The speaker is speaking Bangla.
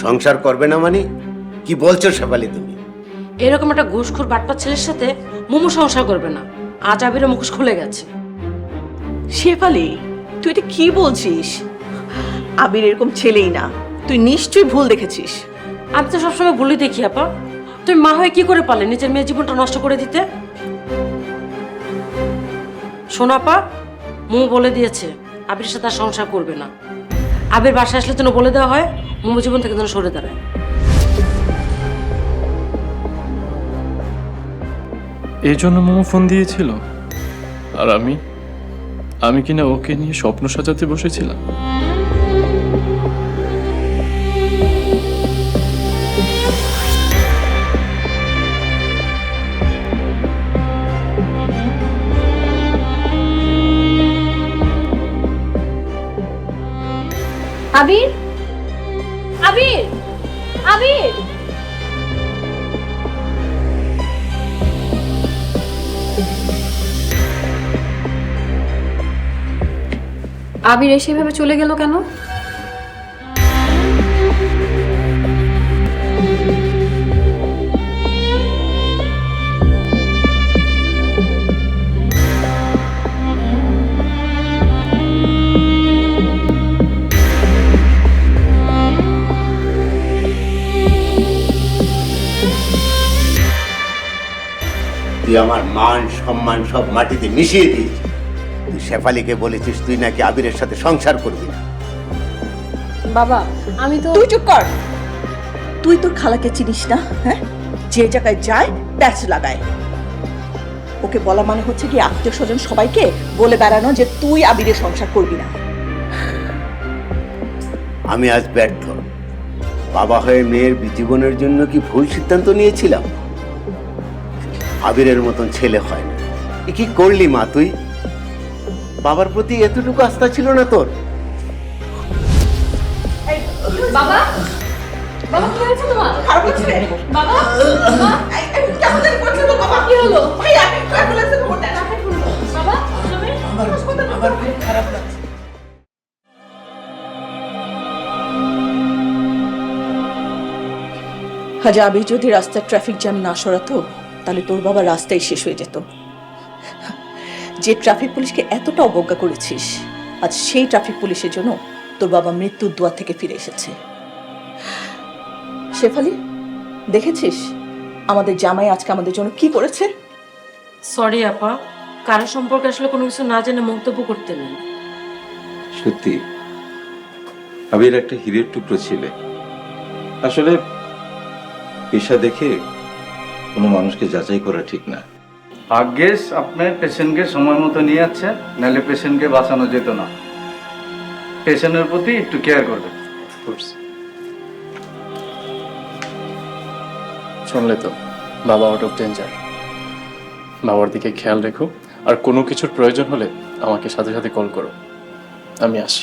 সংসার করবে না মানে? কি বলছো শেফালি তুমি? এরকম একটা ঘুষখোর বাটপার ছেলের সাথে মোমো সংসার করবে না। আজ আবিরের মুখোশ খুলে গেছে। শেফালি তুই এটা কি বলছিস? আবির এরকম ছেলেই না। তুই নিশ্চয়ই ভুল দেখেছিস। আমি তো সবসময় ভুলই দেখি আপা। তুমি মা হয়ে কি করে পারলে নিজের মেয়ের জীবনটা নষ্ট করে দিতে? সোনাপা মোমো বলে দিয়েছে আবির সাথে আর সংসার করবে না। আবির বাসা আসলে যেন বলে দেওয়া হয় মোমো জীবন থেকে যেন সরে দাঁড়ায়। এই জন্য মোমো ফোন দিয়েছিল। আর আমি? আমি কিনা ওকে নিয়ে স্বপ্ন সাজাতে বসেছিলাম? আবির? আবির? আবির? আবির এসে এভাবে চলে গেল কেন? তুই আমার মান সম্মান সব মাটিতে মিশিয়ে দিয়েছিস তুই শেফালিকে বলেছিস তুই নাকি আবিরের সাথে সংসার করবি না। বাবা আমি তো তুই চুপ কর। তুই তোর খালাকে চিনিস না হ্যাঁ? যে জায়গায় যায় প্যাচ লাগায়। ওকে বলা মানে হচ্ছে কি আত্মীয় স্বজন সবাইকে বলে বেড়ানো যে তুই আবিরের সংসার করবি না। আমি আজ ব্যর্থ। বাবা হয়ে মেয়ের জীবনের জন্য কি ভুল সিদ্ধান্ত নিয়েছিলাম? আবিরের মতন ছেলে হয় না। এ কি করলি মা তুই? বাবার প্রতি এতটুকু আস্থা ছিল না তোর? বাবা? বাবা কি হয়েছে তোমার? খারাপ হচ্ছে রে। বাবা? এই, এই, কেমন জানি করছে তো বাবা? কি হলো? ভাই, আমি একটু অ্যাম্বুলেন্সে খবর দেন। বাবা তুমি? হাজা আবির যদি রাস্তার ট্রাফিক জ্যাম না সরাতো তাহলে তোর বাবা রাস্তায় শেষ হয়ে যেত। যে ট্রাফিক পুলিশকে এতটা অবজ্ঞা করেছিস আজ সেই ট্রাফিক পুলিশের জন্য তোর বাবা মৃত্যুর দুয়ার থেকে ফিরে এসেছে। শেফালি দেখেছিস আমাদের জামাই আজকে আমাদের জন্য কি করেছে? সরি আপা। কারও সম্পর্কে আসলে কোনো কিছু না জেনে মন্তব্য করতে নেই। সত্যি আবির একটা হীরের টুকরো ছিলে। আসলে পেশা দেখে কোনো মানুষকে যাচাই করা ঠিক না। ভাগ্যেস আপনার পেশেন্টকে সময় মতো নিয়ে যাচ্ছেন নাহলে পেশেন্টকে বাঁচানো যেত না। পেশেন্টের প্রতি একটু কেয়ার করবেন। শুনলে তো বাবা আউট অফ ডেঞ্জার বাবার দিকে খেয়াল রেখো আর কোনো কিছুর প্রয়োজন হলে আমাকে সাথে সাথে কল করো। আমি আসি